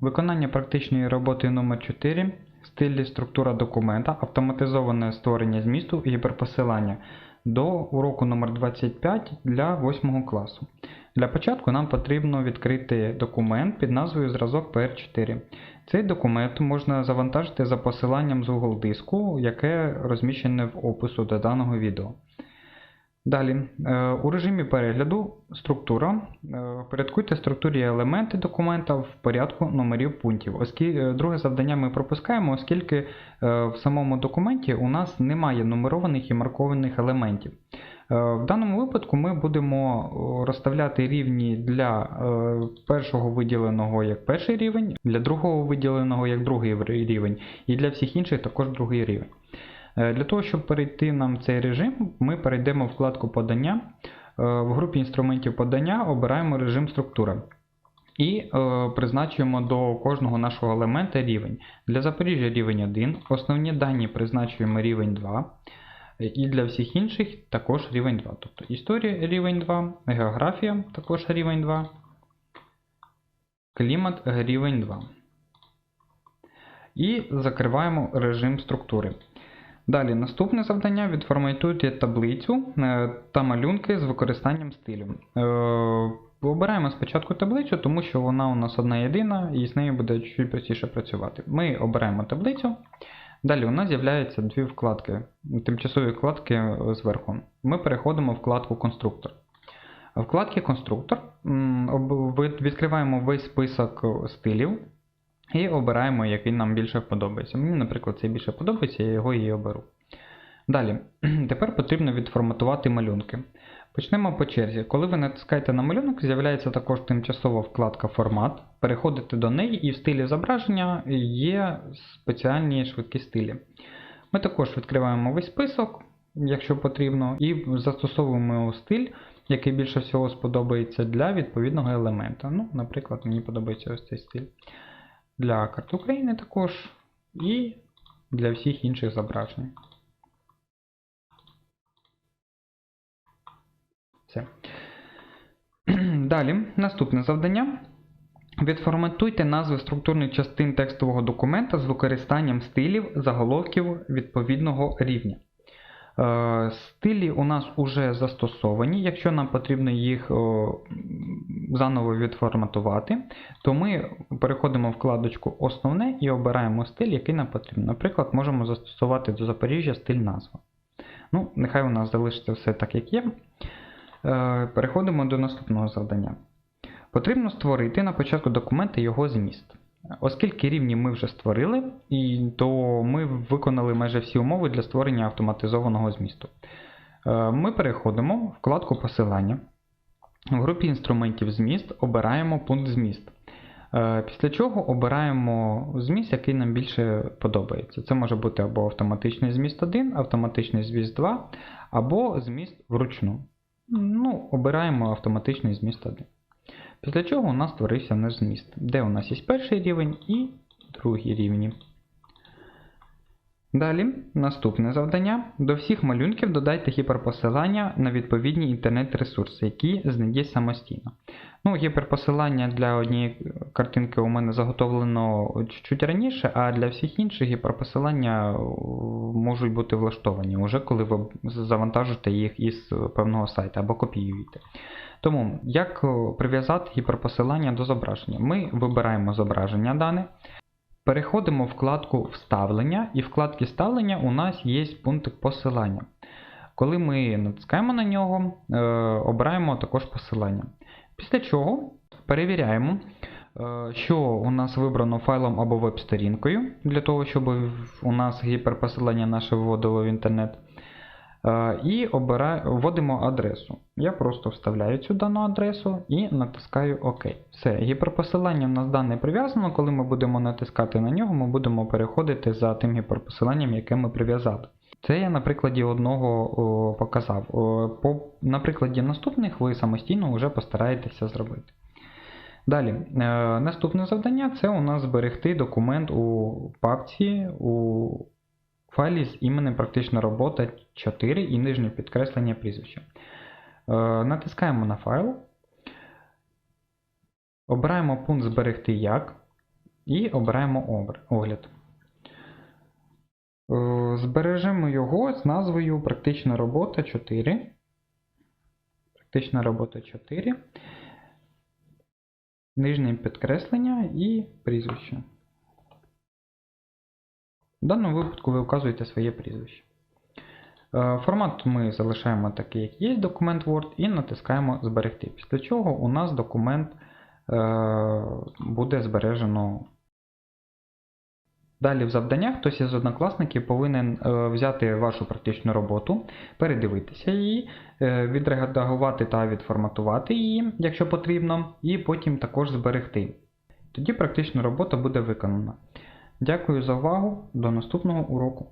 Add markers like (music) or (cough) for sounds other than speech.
Виконання практичної роботи номер 4 стилі структура документа, автоматизоване створення змісту і гіперпосилання до уроку номер 25 для 8 класу. Для початку нам потрібно відкрити документ під назвою Зразок PR4. Цей документ можна завантажити за посиланням з Google диску, яке розміщене в опису до даного відео. Далі, е, у режимі перегляду структура. Е, Порядкуйте структурі елементи документа в порядку номерів пунктів. Оскільки друге завдання ми пропускаємо, оскільки е, в самому документі у нас немає нумерованих і маркованих елементів. Е, В даному випадку ми будемо розставляти рівні для е, першого виділеного як перший рівень, для другого виділеного як другий рівень, і для всіх інших також другий рівень. Е, Для того, щоб перейти нам в цей режим, ми перейдемо в вкладку подання. Е, В групі інструментів подання обираємо режим структура. І е, призначуємо до кожного нашого елемента рівень. Для Запоріжжя рівень 1, основні дані призначуємо рівень 2. е, І для всіх інших також рівень 2. Тобто історія рівень 2, географія також рівень 2, клімат рівень 2. І закриваємо режим структури. Далі, наступне завдання відформатуйте таблицю е, та малюнки з використанням стилю. Е, Обираємо спочатку таблицю, тому що вона у нас одна єдина і з нею буде чуть простіше працювати. Ми обираємо таблицю. Далі у нас з'являються дві вкладки, тимчасові вкладки е, зверху. Ми переходимо в вкладку Конструктор. В вкладці Конструктор відкриваємо весь список стилів і обираємо, який нам більше подобається. Мені, наприклад, цей більше подобається, я його і оберу. Далі, (clears throat) тепер потрібно відформатувати малюнки. Почнемо по черзі. Коли ви натискаєте на малюнок, з'являється також тимчасова вкладка Формат. Переходите до неї, і в стилі зображення є спеціальні швидкі стилі. Ми також відкриваємо весь список, якщо потрібно, і застосовуємо стиль, який більше всього сподобається для відповідного елемента. Ну, наприклад, мені подобається ось цей стиль. Для карт України також і для всіх інших зображень. Все. (clears throat) Далі, наступне завдання. Відформатуйте назви структурних частин текстового документа з використанням стилів заголовків відповідного рівня. Е, Стилі у нас вже застосовані. Якщо нам потрібно їх заново відформатувати, то ми переходимо в вкладочку Основне і обираємо стиль, який нам потрібен. Наприклад, можемо застосувати до Запоріжжя стиль назва. Ну, нехай у нас залишиться все так, як є. Е, Переходимо до наступного завдання. Потрібно створити на початку документа його зміст. Оскільки рівні ми вже створили, і то ми виконали майже всі умови для створення автоматизованого змісту. Е, Ми переходимо в вкладку посилання. В групі інструментів зміст обираємо пункт зміст. Е, Після чого обираємо зміст, який нам більше подобається. Це може бути або автоматичний зміст 1, автоматичний зміст 2, або зміст вручну. Ну, обираємо автоматичний зміст 1. Після чого у нас створився наш зміст, де у нас є перший рівень і другий рівні. Далі, наступне завдання. До всіх малюнків додайте гіперпосилання на відповідні інтернет-ресурси, які знайдіть самостійно. Ну, гіперпосилання для однієї картинки у мене заготовлено чуть раніше, а для всіх інших гіперпосилання можуть бути влаштовані, уже коли ви завантажите їх із певного сайту або копіюєте. Тому, як прив'язати гіперпосилання до зображення? Ми вибираємо зображення дане, переходимо в вкладку Вставлення, і в вкладці Вставлення у нас є пункт посилання. Коли ми натискаємо на нього, е, обираємо також посилання. Після чого перевіряємо, е, що у нас вибрано файлом або веб-сторінкою, для того, щоб у нас гіперпосилання наше вводило в інтернет. Е, І вводимо адресу. Я просто вставляю цю дану адресу і натискаю ОК. Все, гіперпосилання в нас дане прив'язано. Коли ми будемо натискати на нього, ми будемо переходити за тим гіперпосиланням, яке ми прив'язали. Це я на прикладі одного о, показав. О, по, на прикладі наступних ви самостійно вже постараєтеся зробити. Далі, е, наступне завдання це у нас зберегти документ у папці у файлі з іменем практична робота 4 і нижнє підкреслення прізвища. Е, натискаємо на файл. Обираємо пункт Зберегти як. і обираємо огляд. Е, Збережемо його з назвою Практична робота 4. Практична робота 4. Нижнє підкреслення і прізвище. В даному випадку ви вказуєте своє прізвище. Е, Формат ми залишаємо такий, як є документ Word, і натискаємо Зберегти. Після чого у нас документ е, буде збережено. Далі в завданнях хтось із однокласників повинен е, взяти вашу практичну роботу, передивитися її, е, відредагувати та відформатувати її, якщо потрібно, і потім також зберегти. Тоді практична робота буде виконана. Дякую за увагу. До наступного уроку.